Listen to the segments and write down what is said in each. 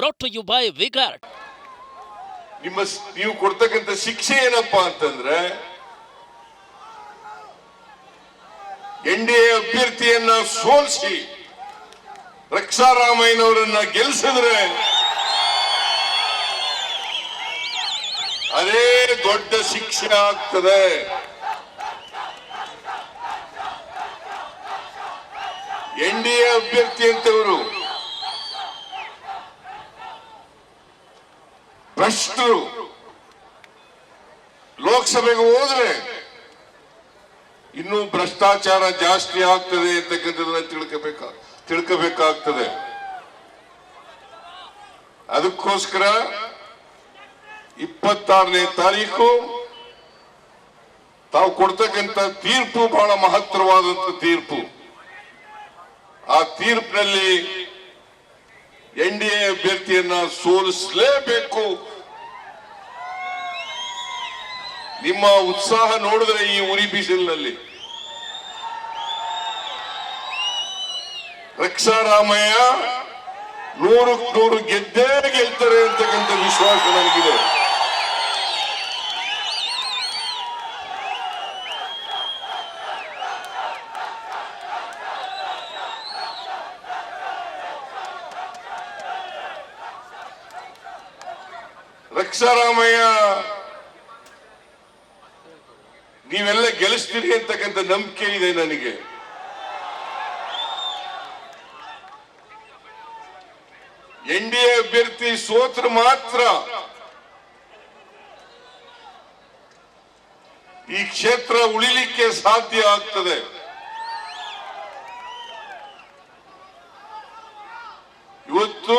brought to you by Vigard. ನಿಮ್ಮ ನೀವು ಕೊಡ್ತಕ್ಕಂಥ ಶಿಕ್ಷೆ ಏನಪ್ಪಾ ಅಂತಂದ್ರೆ, ಎನ್ ಡಿ ಎ ಅಭ್ಯರ್ಥಿಯನ್ನ ಸೋಲಿಸಿ ರಕ್ಷಾರಾಮಯ್ಯನವರನ್ನ ಗೆಲ್ಲಿಸಿದ್ರೆ ಅದೇ ದೊಡ್ಡ ಶಿಕ್ಷೆ ಆಗ್ತದೆ ಎನ್ ಡಿ ಎ ಅಭ್ಯರ್ಥಿ ಅಂತವರು ಭ್ರಷ್ಟರು ಲೋಕಸಭೆಗೆ ಹೋದ್ರೆ ಇನ್ನೂ ಭ್ರಷ್ಟಾಚಾರ ಜಾಸ್ತಿ ಆಗ್ತದೆ ಅಂತಕ್ಕಂಥದ್ದನ್ನ ತಿಳ್ಕೋಬೇಕ, ತಿಳ್ಕೋಬೇಕಾಗ್ತದೆ. ಅದಕ್ಕೋಸ್ಕರ ಇಪ್ಪತ್ತಾರನೇ ತಾರೀಕು ತಾವು ಕೊಡ್ತಕ್ಕಂಥ ತೀರ್ಪು ಬಹಳ ಮಹತ್ತರವಾದಂತ ತೀರ್ಪು. ಆ ತೀರ್ಪಿನಲ್ಲಿ ಎನ್ ಡಿ ಎ ಅಭ್ಯರ್ಥಿಯನ್ನ ಸೋಲಿಸಲೇಬೇಕು. ನಿಮ್ಮ ಉತ್ಸಾಹ ನೋಡಿದ್ರೆ ಈ ಉರಿ ಬಿಸಿಲಿನಲ್ಲಿ. ರಕ್ಷಾರಾಮಯ್ಯ ನೂರಕ್ಕೆ ನೂರು ಗೆದ್ದೇ ಗೆಲ್ತಾರೆ ಅಂತಕ್ಕಂಥ ವಿಶ್ವಾಸ ನನಗಿದೆ. ರಕ್ಷಾರಾಮಯ್ಯ, ನೀವೆಲ್ಲ ಗೆಲ್ಲಿಸ್ತೀರಿ ಅಂತಕ್ಕಂಥ ನಂಬಿಕೆ ಇದೆ ನನಗೆ. ಎನ್ ಡಿ ಎ ಅಭ್ಯರ್ಥಿ ಸೋತ್ರ ಮಾತ್ರ ಈ ಕ್ಷೇತ್ರ ಉಳಿಲಿಕ್ಕೆ ಸಾಧ್ಯ ಆಗ್ತದೆ. ಇವತ್ತು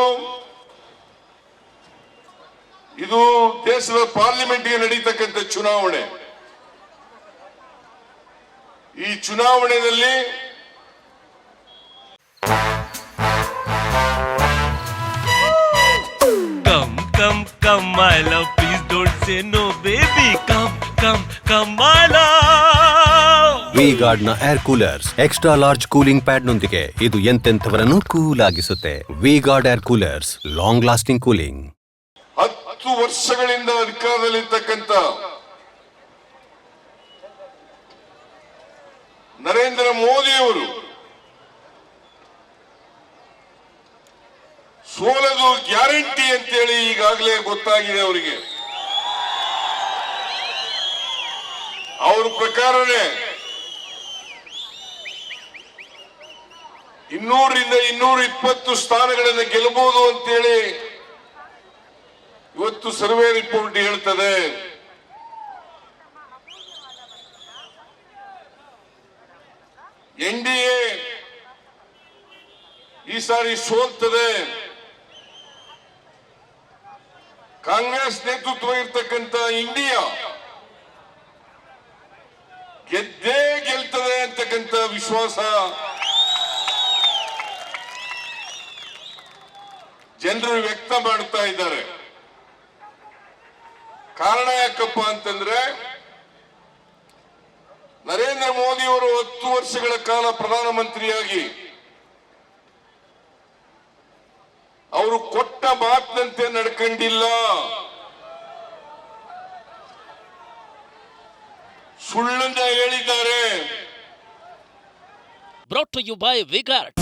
ಇದು ದೇಶದ ಪಾರ್ಲಿಮೆಂಟ್ಗೆ ನಡೀತಕ್ಕಂಥ ಚುನಾವಣೆ. ಈ ಚುನಾವಣೆಯಲ್ಲಿ come come come my love please don't say no baby come come come my love V ಗಾರ್ಡ್ನ air coolers extra large cooling pad ನೊಂದಿಗೆ ಇದು ಎಂತೆಂಥವರನ್ನು cool ಆಗಿಸುತ್ತೆ. V guard air coolers long lasting cooling ಹತ್ತು ವರ್ಷಗಳಿಂದ ಅಧಿಕಾರದಲ್ಲಿರ್ತಕ್ಕಂಥ ನರೇಂದ್ರ ಮೋದಿಯವರು ಸೋಲದು ಗ್ಯಾರಂಟಿ ಅಂತೇಳಿ ಈಗಾಗಲೇ ಗೊತ್ತಾಗಿದೆ ಅವರಿಗೆ. ಅವರ ಪ್ರಕಾರನೇ ಇನ್ನೂರರಿಂದ ಇನ್ನೂರ ಇಪ್ಪತ್ತು ಸ್ಥಾನಗಳನ್ನು ಗೆಲ್ಲಬಹುದು ಅಂತೇಳಿ ಇವತ್ತು ಸರ್ವೆ ರಿಪೋರ್ಟ್ ಹೇಳ್ತದೆ. ಎನ್ ಡಿ ಎ ಈ ಸಾರಿ ಸೋಲ್ತದೆ. ಕಾಂಗ್ರೆಸ್ ನೇತೃತ್ವ ಇರ್ತಕ್ಕಂಥ ಇಂಡಿಯಾ ಗೆದ್ದೇ ಗೆಲ್ತದೆ ಅಂತಕ್ಕಂಥ ವಿಶ್ವಾಸ. ಜನರು ವ್ಯಕ್ತ ಮಾಡ್ತಾ ಇದ್ದಾರೆ. ಕಾರಣ ಯಾಕಪ್ಪ ಅಂತಂದ್ರೆ ನರೇಂದ್ರ ಮೋದಿ ಅವರು ಹತ್ತು ವರ್ಷಗಳ ಕಾಲ ಪ್ರಧಾನಮಂತ್ರಿಯಾಗಿ ಅವರು ಕೊಟ್ಟ ಮಾತಿನಂತೆ ನಡ್ಕೊಂಡಿಲ್ಲ ಸುಳ್ಳನ್ನ ಹೇಳಿದ್ದಾರೆ Brought ಯು ಬೈ Vigard.